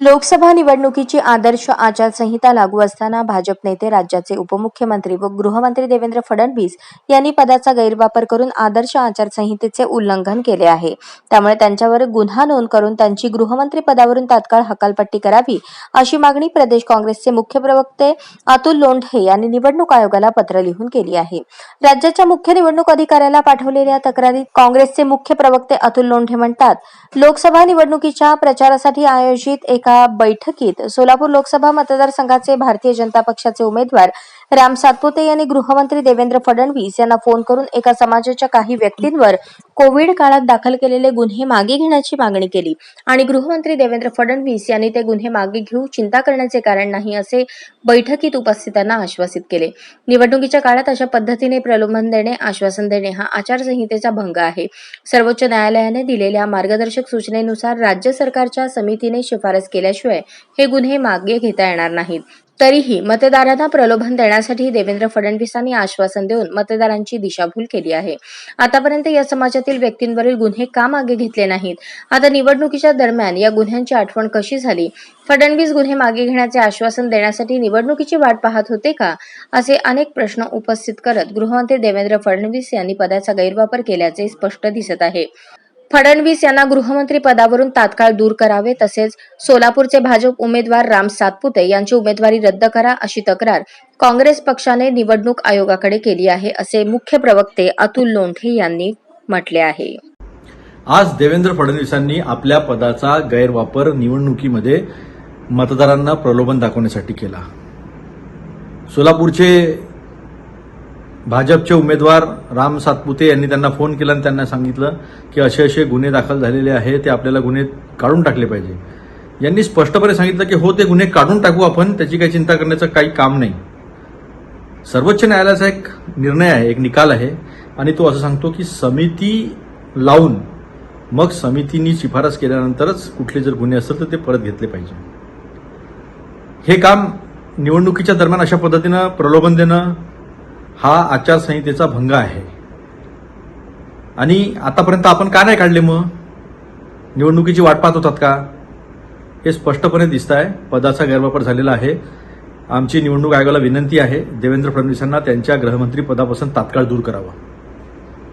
लोकसभा निवडणुकीची आदर्श आचारसंहिता लागू असताना भाजप नेते राज्याचे उपमुख्यमंत्री व गृहमंत्री देवेंद्र फडणवीस यांनी पदाचा गैरवापर करून आदर्श आचारसंहितेचे उल्लंघन केले आहे. त्यामुळे त्यांच्यावर गुन्हा नोंद करून त्यांची गृहमंत्री पदावरून तात्काळ हकालपट्टी करावी अशी मागणी प्रदेश काँग्रेसचे मुख्य प्रवक्ते अतुल लोंढे यांनी निवडणूक आयोगाला पत्र लिहून केली आहे. राज्याच्या मुख्य निवडणूक अधिकाऱ्याला पाठवलेल्या तक्रारीत काँग्रेसचे मुख्य प्रवक्ते अतुल लोंढे म्हणतात लोकसभा निवडणुकीच्या प्रचारासाठी आयोजित एका बैठकीत सोलापूर लोकसभा मतदारसंघाचे भारतीय जनता पक्षाचे उमेदवार राम सातपुते यांनी गृहमंत्री देवेंद्र फडणवीस यांना फोन करून एका समाजाच्या काही व्यक्तींवर कोविड काळात दाखल केलेले गुन्हे मागे घेण्याची मागणी केली. आणि गृहमंत्री देवेंद्र फडणवीस यांनी ते गुन्हे मागे घेऊ चिंता करण्याचे कारण नाही असे बैठकीत उपस्थितांना आश्वासित केले. निवडणुकीच्या काळात अशा पद्धतीने प्रलोभन देणे आश्वासन देणे हा आचारसंहितेचा भंग आहे. सर्वोच्च न्यायालयाने दिलेल्या मार्गदर्शक सूचनेनुसार राज्य सरकारच्या समितीने शिफारस केल्याशिवाय हे गुन्हे मागे घेता येणार नाहीत. तरीही मतदारांना प्रलोभन देण्यासाठी देवेंद्र फडणवीसांनी आश्वासन देऊन मतदारांची दिशाभूल केली आहे. आतापर्यंत या समाजातील व्यक्तींवरील गुन्हे का मागे घेतले नाहीत? आता निवडणुकीच्या दरम्यान या गुन्ह्यांची आठवण कशी झाली? फडणवीस गुन्हे मागे घेण्याचे आश्वासन देण्यासाठी निवडणुकीची वाट पाहत होते का? असे अनेक प्रश्न उपस्थित करत गृहमंत्री देवेंद्र फडणवीस यांनी पदाचा गैरवापर केल्याचे स्पष्ट दिसत आहे. फडणवीस यांना गृहमंत्री पदावरून तात्काळ दूर करावे तसेच सोलापूरचे भाजप उमेदवार राम सातपुते यांची उमेदवारी रद्द करा अशी तक्रार काँग्रेस पक्षाने निवडणूक आयोगाकडे केली आहे असे मुख्य प्रवक्ते अतुल लोंढे यांनी म्हटले आहे. आज देवेंद्र फडणवीसांनी आपल्या पदाचा गैरवापर निवडणुकीमध्ये मतदारांना प्रलोभन दाखवण्यासाठी केला. सोलापूरचे भाजपचे उमेदवार राम सातपुते यांनी त्यांना फोन केला आणि त्यांना सांगितलं की असे असे गुन्हे दाखल झालेले आहे ते आपल्याला गुन्हे काढून टाकले पाहिजे. यांनी स्पष्टपणे सांगितलं की हो ते गुन्हे काढून टाकू आपण त्याची काही चिंता करण्याचं काही काम नाही. सर्वोच्च न्यायालयाचा एक निर्णय आहे एक निकाल आहे आणि तो असं सांगतो की समिती लावून मग समितीनी शिफारस केल्यानंतरच कुठले जर गुन्हे असतील तर ते परत घेतले पाहिजे. हे काम निवडणुकीच्या दरम्यान अशा पद्धतीनं प्रलोभन देणं हा आचारसंहितेचा भंग आहे. आणि आतापर्यंत आपण का नाही काढले मग? निवडणुकीची वाट पाहत होतात का? हे स्पष्टपणे दिसत आहे पदाचा गैरवापर झालेला आहे. आमची निवडणूक आयोगाला विनंती आहे. देवेंद्र फडणवीसांना त्यांच्या गृहमंत्री पदापासून तात्काळ दूर करावं.